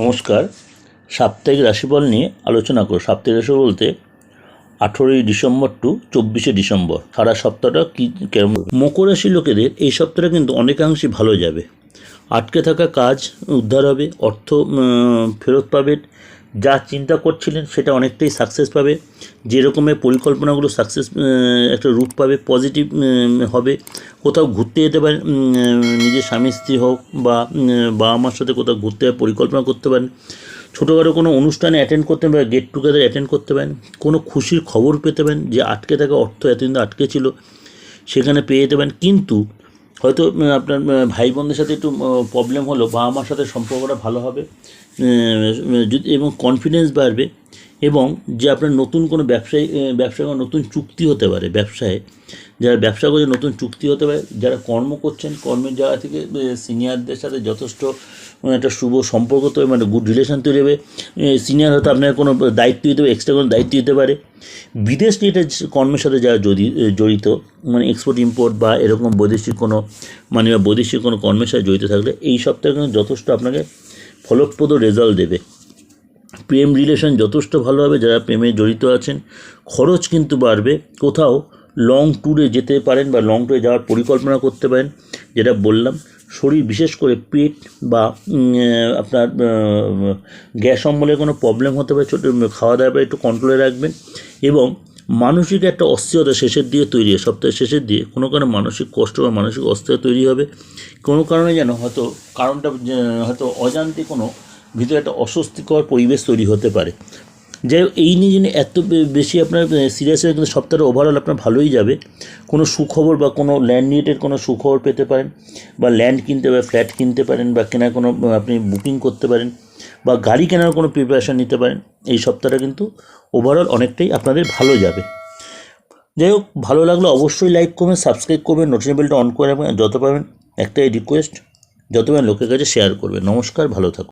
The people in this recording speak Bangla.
নমস্কার। সাপ্তাহিক রাশিফল নিয়ে আলোচনা করো সাপ্তাহিক রাশি বলতে আঠেরোই ডিসেম্বর টু চব্বিশে ডিসেম্বর। সারা সপ্তাহটা কী, কেমন? মকর রাশি লোকেদের এই সপ্তাহটা কিন্তু অনেকাংশে ভালো যাবে। আটকে থাকা কাজ উদ্ধার হবে, অর্থ ফেরত পাবেন যা চিন্তা করছিলেন সেটা অনেকটাই সাকসেস পাবে। যে রকমের পরিকল্পনাগুলো সাকসেস একটা রূপ পাবে পজিটিভ হবে। কোথাও ঘুরতে যেতে পারেন নিজের স্বামী, স্ত্রী হোক বা বাবা মার সাথে কোথাও ঘুরতে পরিকল্পনা করতে পারেন। ছোটোখাটো কোনো অনুষ্ঠানে অ্যাটেন্ড করতে পারেন গেট টুগেদার অ্যাটেন্ড করতে পারেন। কোনো খুশির খবর পেতে পারেন যে আটকে থাকা অর্থ এতদিন আটকে ছিল, সেখানে পেয়ে যেতে পারেন। কিন্তু হয়তো আপনার ভাই বোনদের সাথে একটু প্রবলেম হলো বাবা মার সাথে সম্পর্কটা ভালো হবে এবং কনফিডেন্স বাড়বে এবং যে আপনার নতুন কোনো ব্যবসায়ী ব্যবসা কোনো নতুন চুক্তি হতে পারে ব্যবসায়, যারা ব্যবসা করছে নতুন চুক্তি হতে পারে, যারা কর্ম করছেন, কর্মের জায়গা থেকে সিনিয়রদের সাথে যথেষ্ট একটা শুভ সম্পর্ক তৈরি মানে গুড রিলেশন তৈরি হবে। সিনিয়র হয়তো আপনার কোনো দায়িত্ব দিতে পারে এক্সট্রা কোনো দায়িত্ব দিতে পারে। বিদেশ রিলেটেড কর্মের সাথে যারা যদি জড়িত মানে এক্সপোর্ট ইম্পোর্ট বা এরকম বৈদেশিক কোনো মানে বা বৈদেশিক কোনো কর্মের সাথে জড়িত থাকলে, এই সপ্তাহে কিন্তু যথেষ্ট আপনাকে ফলপ্রদ রেজাল্ট দেবে। প্রেম রিলেশন যথেষ্ট ভালো হবে, যারা প্রেমে জড়িত আছেন। খরচ কিন্তু বাড়বে। কোথাও লং ট্যুরে যেতে পারেন বা লং ট্যুরে যাওয়ার পরিকল্পনা করতে পারেন, যেটা বললাম। শরীর বিশেষ করে পেট বা আপনার গ্যাস অম্বলের কোনো প্রবলেম হতে পারে, ছোটো, খাওয়া দাওয়া একটু কন্ট্রোলে রাখবেন এবং মানসিক একটা অস্থিরতা শেষের দিয়ে তৈরি হয়। সপ্তাহের শেষের দিয়ে কোনো কারণে মানসিক কষ্ট বা মানসিক অস্থিরতা তৈরি হবে। কোনো কারণে যেন হয়তো কারণটা হয়তো অজান্তে কোনো ভিতরে একটা অস্বস্তিকর পরিবেশ তৈরি হতে পারে। যাই এই নিয়ে যিনি এত বেশি আপনার সিরিয়াস হয়ে কিন্তু সপ্তাহটা ওভারঅল আপনার ভালোই যাবে। কোনো সুখবর বা কোনো ল্যান্ড রিলেটেড কোনো সুখবর পেতে পারেন বা ল্যান্ড কিনতে বা ফ্ল্যাট কিনতে পারেন বা কেনার কোনো আপনি বুকিং করতে পারেন বা গাড়ি কেনার কোনো প্রিপারেশান নিতে পারেন, এই সপ্তাহটা কিন্তু ওভারঅল অনেকটাই আপনাদের ভালো যাবে। যাই হোক, ভালো লাগলে অবশ্যই লাইক করবেন সাবস্ক্রাইব করবেন নোটিফিকেশনটা অন করে রাখবেন যত পাবেন একটাই রিকোয়েস্ট যত পারেন লোকের কাছে শেয়ার করবেন। নমস্কার, ভালো থাকুন।